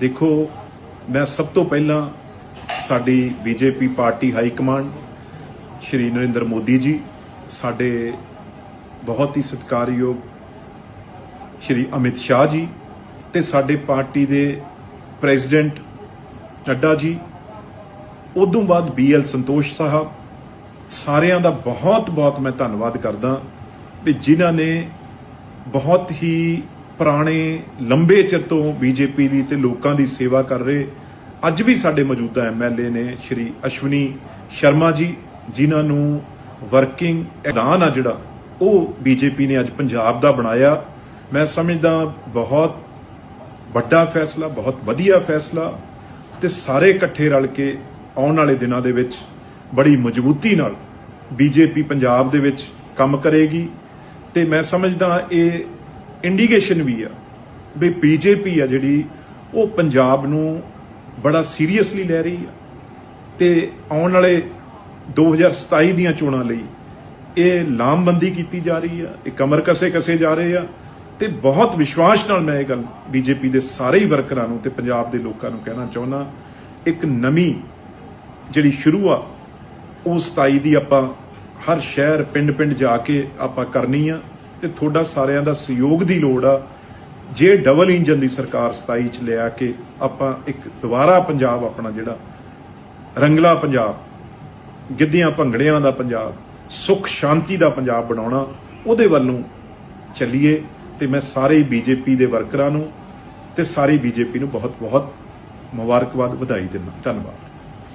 ਦੇਖੋ, ਮੈਂ ਸਭ ਤੋਂ ਪਹਿਲਾਂ ਸਾਡੀ BJP party high command, Shri Narinder Modi ji, ਸਾਡੇ ਬਹੁਤ ਹੀ ਸਤਿਕਾਰਯੋਗ ਸ਼੍ਰੀ ਅਮਿਤ ਸ਼ਾਹ ਜੀ ਤੇ ਸਾਡੇ ਪਾਰਟੀ ਦੇ ਪ੍ਰੈਜ਼ੀਡੈਂਟ ਨੱਡਾ ਜੀ, ਉਦੋਂ ਬਾਅਦ ਬੀਐਲ ਸੰਤੋਸ਼ ਸਾਹਿਬ ਸਾਰਿਆਂ ਦਾ ਬਹੁਤ ਬਹੁਤ ਮੈਂ ਧੰਨਵਾਦ ਕਰਦਾ ਵੀ ਜਿਨ੍ਹਾਂ ਨੇ ਬਹੁਤ ਹੀ ਪੁਰਾਣੇ ਲੰਬੇ ਚਿਰ ਤੋਂ ਬੀਜੇਪੀ ਦੀ ਤੇ ਲੋਕਾਂ ਦੀ ਸੇਵਾ ਕਰ ਰਹੇ ਅੱਜ ਵੀ ਸਾਡੇ ਮੌਜੂਦਾ ਐਮਐਲਏ ਨੇ ਸ਼੍ਰੀ ਅਸ਼ਵਨੀ ਸ਼ਰਮਾ ਜੀ, ਜਿਨ੍ਹਾਂ ਨੂੰ ਵਰਕਿੰਗ ਐਲਾਨ ਆ ਜਿਹੜਾ, ਉਹ ਬੀਜੇਪੀ ਨੇ ਅੱਜ ਪੰਜਾਬ ਦਾ ਬਣਾਇਆ। ਮੈਂ ਸਮਝਦਾ ਬਹੁਤ ਵੱਡਾ ਫੈਸਲਾ, ਬਹੁਤ ਵਧੀਆ ਫੈਸਲਾ ਤੇ ਸਾਰੇ ਇਕੱਠੇ ਰਲ ਕੇ ਆਉਣ ਵਾਲੇ ਦਿਨਾਂ ਦੇ ਵਿੱਚ ਬੜੀ ਮਜ਼ਬੂਤੀ ਨਾਲ ਬੀਜੇਪੀ ਪੰਜਾਬ ਦੇ ਵਿੱਚ ਕੰਮ ਕਰੇਗੀ। ਤੇ ਮੈਂ ਸਮਝਦਾ ਇਹ ਇੰਡੀਕੇਸ਼ਨ ਵੀ ਆ ਵੀ ਬੀਜੇਪੀ ਆ ਜਿਹੜੀ, ਉਹ ਪੰਜਾਬ ਨੂੰ ਬੜਾ ਸੀਰੀਅਸਲੀ ਲੈ ਰਹੀ ਆ। ਤੇ ਆਉਣ ਵਾਲੇ 2027 ਦੀਆਂ ਚੋਣਾਂ ਲਈ ਇਹ ਲਾਮਬੰਦੀ ਕੀਤੀ ਜਾ ਰਹੀ ਆ, ਇਹ ਕਮਰ ਕਸੇ ਕਸੇ ਜਾ ਰਹੇ ਆ ਤੇ ਬਹੁਤ ਵਿਸ਼ਵਾਸ ਨਾਲ ਮੈਂ ਇਹ ਗੱਲ ਬੀਜੇਪੀ ਦੇ ਸਾਰੇ ਹੀ ਵਰਕਰਾਂ ਨੂੰ ਤੇ ਪੰਜਾਬ ਦੇ ਲੋਕਾਂ ਨੂੰ ਕਹਿਣਾ ਚਾਹੁੰਦਾ, ਇੱਕ ਨਵੀਂ ਜਿਹੜੀ ਸ਼ੁਰੂ ਆ, ਉਹ 27 ਦੀ ਆਪਾਂ ਹਰ ਸ਼ਹਿਰ ਪਿੰਡ-ਪਿੰਡ ਜਾ ਕੇ ਆਪਾਂ ਕਰਨੀ ਆ। ਤੇ ਤੁਹਾਡਾ ਸਾਰਿਆਂ ਦਾ ਸਹਿਯੋਗ ਦੀ ਲੋੜ ਆ। ਜੇ ਡਬਲ ਇੰਜਨ ਦੀ ਸਰਕਾਰ 27 ਚ ਲਿਆ ਕੇ ਆਪਾਂ ਇੱਕ ਦੁਬਾਰਾ ਪੰਜਾਬ ਆਪਣਾ ਜਿਹੜਾ ਰੰਗਲਾ ਪੰਜਾਬ, ਗਿੱਧਿਆਂ ਭੰਗੜਿਆਂ ਦਾ ਪੰਜਾਬ, ਸੁਖ ਸ਼ਾਂਤੀ ਦਾ ਪੰਜਾਬ ਬਣਾਉਣਾ, ਉਹਦੇ ਵੱਲ ਨੂੰ ਚੱਲੀਏ ਤੇ ਮੈਂ ਸਾਰੇ ਬੀਜੇਪੀ ਦੇ ਵਰਕਰਾਂ ਨੂੰ ਤੇ ਸਾਰੀ ਬੀਜੇਪੀ ਨੂੰ ਬਹੁਤ ਬਹੁਤ ਮੁਬਾਰਕਬਾਦ ਵਧਾਈ ਦਿੰਦਾ। ਧੰਨਵਾਦ।